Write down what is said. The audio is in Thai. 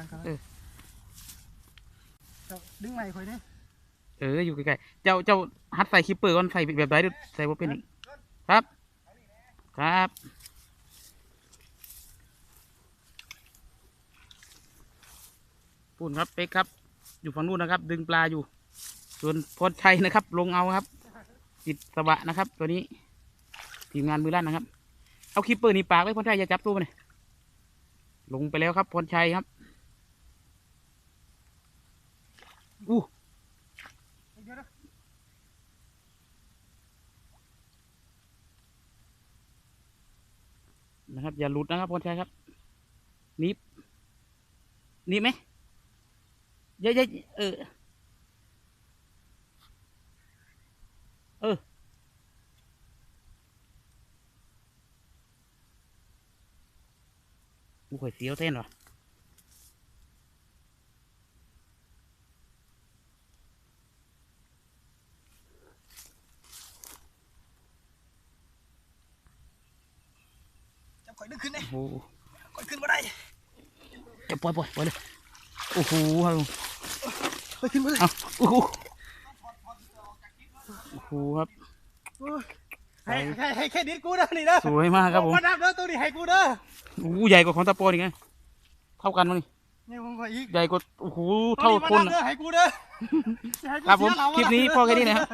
ลังกำลังเออ เจ้าดึงใหม่คอยดิเอออยู่ใกล้ๆเจ้าเจ้าฮัดใส่คิปเปอร์ก่อนใส่แบบไรดูใส่ว่าเป็นอีกครับ ครับปูนครับเป๊กครับ อยู่ฝั่งนู้นนะครับ ดึงปลาอยู่ ส่วนพรชัยนะครับ ลงเอาครับ ติดสวะนะครับ ตัวนี้ทีมงานมือลั่นนะครับ เอาคิปเปอร์หนี่ปากไว้พรชัยอย่าจับตัวมันเลยลงไปแล้วครับพรชัยครับอู้ เดี๋ยวนะ นะครับ อย่าหลุดนะครับพรชัยครับนิบนิบไหมเยอะๆเออ เออ โอ้ยเสียวเท่นวะ เจ้าคอยดึงขึ้นเลยโอ้โหคอยขึ้นมาได้จะปล่อยปล่อยปล่อยเลยโอ้โหครับคอยขึ้นมาเลยเอาโอ้โหโอ้โหครับโอ้ยให้ให้ให้แค่นี้กูเด้อนี่เด้อสวยมากครับผมมาดับเด้อตัวนี้ให้กูเด้อโอ้โหใหญ่กว่าของตะโปนอีกไงเท่ากันมั้งนี่นี่ผมขออีกใหญ่กว่าโอ้โหตัวเท่านี้มาคนดับอะเด้อให้กูเด้ออย่าให้กูครับผมเสียเหาคลิปนี้มาดัพอแค่นี้นะครับ